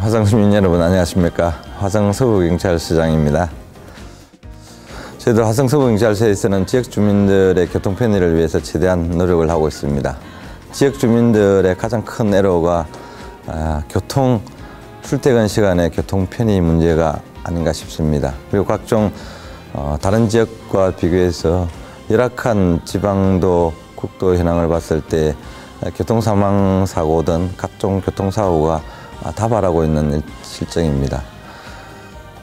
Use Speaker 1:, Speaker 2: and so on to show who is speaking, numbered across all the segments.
Speaker 1: 화성 시민 여러분 안녕하십니까 화성 서부경찰서장입니다. 저희들 화성 서부경찰서에서는 지역 주민들의 교통 편의를 위해서 최대한 노력을 하고 있습니다. 지역 주민들의 가장 큰 애로가 아, 교통 출퇴근 시간에 교통 편의 문제가 아닌가 싶습니다. 그리고 각종 어, 다른 지역과 비교해서 열악한 지방도 국도 현황을 봤을 때 교통 사망 사고 등 각종 교통 사고가 다발하고 있는 실정입니다.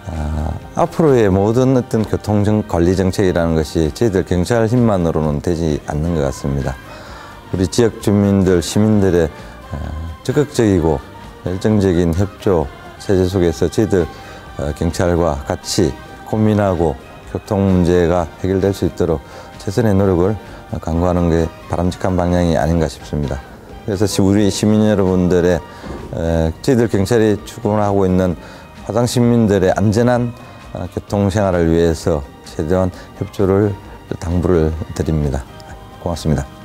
Speaker 1: 아, 앞으로의 모든 어떤 교통 관리 정책이라는 것이 저희들 경찰 힘만으로는 되지 않는 것 같습니다. 우리 지역 주민들, 시민들의 어, 적극적이고 열정적인 협조 체제 속에서 저희들 어, 경찰과 같이 고민하고 교통 문제가 해결될 수 있도록 최선의 노력을 강구하는 게 바람직한 방향이 아닌가 싶습니다. 그래서 우리 시민 여러분들의 저희들 경찰이 추구하고 있는 화장 시민들의 안전한 어, 교통 생활을 위해서 최대한 협조를 당부를 드립니다. 고맙습니다.